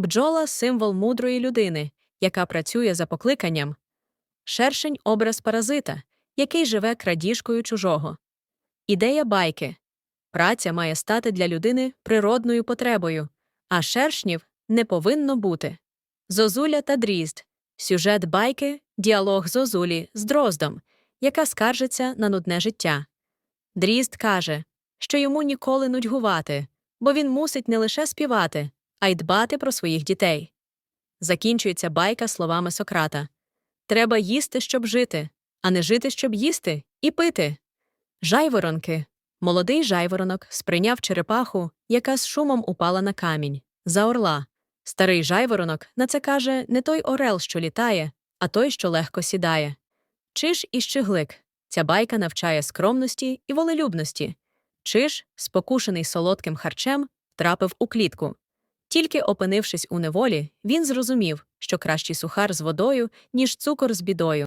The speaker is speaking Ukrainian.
Бджола символ мудрої людини, яка працює за покликанням. Шершень образ паразита, який живе крадіжкою чужого. Ідея байки. Праця має стати для людини природною потребою, а шершнів не повинно бути. Зозуля та дрізд. Сюжет байки діалог Зозулі з Дроздом, яка скаржиться на нудне життя. Дрізд каже, що йому ніколи нудьгувати, бо він мусить не лише співати, а й дбати про своїх дітей. Закінчується байка словами Сократа Треба їсти, щоб жити, а не жити, щоб їсти, і пити. Жайворонки. Молодий жайворонок сприйняв черепаху, яка з шумом упала на камінь, за орла. Старий жайворонок на це каже не той орел, що літає, а той, що легко сідає. Чиж і щеглик. Ця байка навчає скромності і волелюбності. Чиж, спокушений солодким харчем, трапив у клітку. Тільки опинившись у неволі, він зрозумів, що кращий сухар з водою, ніж цукор з бідою.